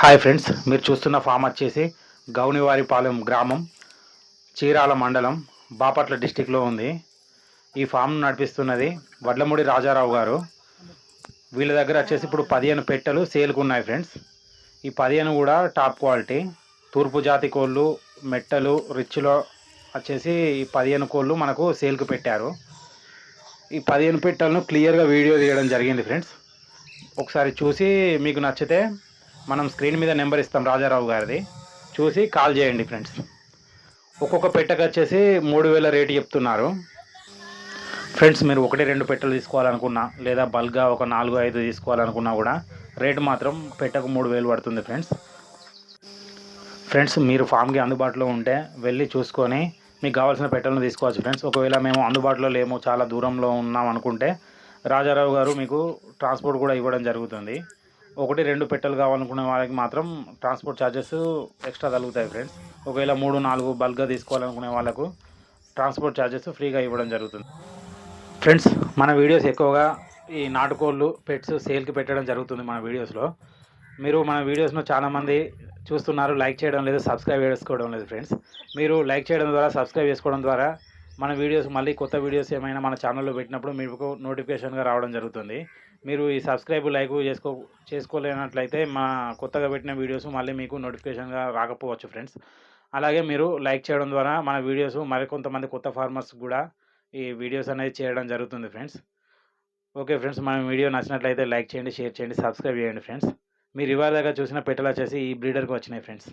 Hi friends మీరు చూస్తున్న form వచ్చేసి గౌనివారిపాలెం గ్రామం చీరాల మండలం బాపట్ల డిస్టిక్లో ఉంది. ఈ ఫామ్ నడిపిస్తున్నది వడ్లమూడి రాజారావు గారు. వీళ్ళ దగ్గర వచ్చేసి ఇప్పుడు పదిహేను పెట్టెలు సేల్కు ఉన్నాయి ఫ్రెండ్స్ ఈ పదిహేను కూడా టాప్ క్వాలిటీ తూర్పు జాతి కోళ్ళు మెట్టలు రిచ్లో వచ్చేసి ఈ పదిహేను కోళ్ళు మనకు సేల్కు పెట్టారు. ఈ పదిహేను పెట్టెలను క్లియర్గా వీడియో తీయడం జరిగింది ఫ్రెండ్స్ ఒకసారి చూసి మీకు నచ్చితే మనం స్క్రీన్ మీద నెంబర్ ఇస్తాం రాజారావు గారిది. చూసి కాల్ చేయండి ఫ్రెండ్స్. ఒక్కొక్క పెట్టకు వచ్చేసి మూడు వేల రేటు చెప్తున్నారు. ఫ్రెండ్స్ మీరు ఒకటి రెండు పెట్టెలు తీసుకోవాలనుకున్నా లేదా బల్క్గా ఒక నాలుగు ఐదు తీసుకోవాలనుకున్నా కూడా రేటు మాత్రం పెట్టకు మూడు వేలు పడుతుంది ఫ్రెండ్స్. ఫ్రెండ్స్ మీరు ఫామ్కి అందుబాటులో ఉంటే వెళ్ళి చూసుకొని మీకు కావాల్సిన పెట్టలను తీసుకోవచ్చు ఫ్రెండ్స్. ఒకవేళ మేము అందుబాటులో లేము చాలా దూరంలో ఉన్నాం అనుకుంటే రాజారావు గారు మీకు ట్రాన్స్పోర్ట్ కూడా ఇవ్వడం జరుగుతుంది. ఒకటి రెండు పెట్టెలు కావాలనుకునే వాళ్ళకి మాత్రం ట్రాన్స్పోర్ట్ ఛార్జెస్ ఎక్స్ట్రా తగ్గుతాయి ఫ్రెండ్స్ ఒకవేళ మూడు నాలుగు బల్క్గా తీసుకోవాలనుకునే వాళ్ళకు ట్రాన్స్పోర్ట్ ఛార్జెస్ ఫ్రీగా ఇవ్వడం జరుగుతుంది. ఫ్రెండ్స్ మన వీడియోస్ ఎక్కువగా ఈ నాటుకోళ్ళు పెట్స్ సేల్కి పెట్టడం జరుగుతుంది మన వీడియోస్లో మీరు మన వీడియోస్ను చాలామంది చూస్తున్నారు లైక్ చేయడం లేదు సబ్స్క్రైబ్ చేసుకోవడం లేదు ఫ్రెండ్స్ మీరు లైక్ చేయడం ద్వారా సబ్స్క్రైబ్ చేసుకోవడం ద్వారా మన వీడియోస్ మళ్ళీ కొత్త వీడియోస్ ఏమైనా మన ఛానల్లో పెట్టినప్పుడు మీకు నోటిఫికేషన్గా రావడం జరుగుతుంది. మీరు ఈ సబ్స్క్రైబ్ లైక్ చేసుకో చేసుకోలేనట్లయితే మా కొత్తగా పెట్టిన వీడియోస్ మళ్ళీ మీకు నోటిఫికేషన్గా రాకపోవచ్చు ఫ్రెండ్స్ అలాగే మీరు లైక్ చేయడం ద్వారా మన వీడియోస్ మరికొంతమంది కొత్త ఫార్మర్స్ కూడా ఈ వీడియోస్ అనేది చేయడం జరుగుతుంది ఫ్రెండ్స్ ఓకే ఫ్రెండ్స్ మన వీడియో నచ్చినట్లయితే లైక్ చేయండి షేర్ చేయండి సబ్స్క్రైబ్ చేయండి ఫ్రెండ్స్ మీరు ఇవాళ దాకా చూసిన పెట్టెలు వచ్చేసి ఈ బ్రీడర్కి వచ్చినాయి ఫ్రెండ్స్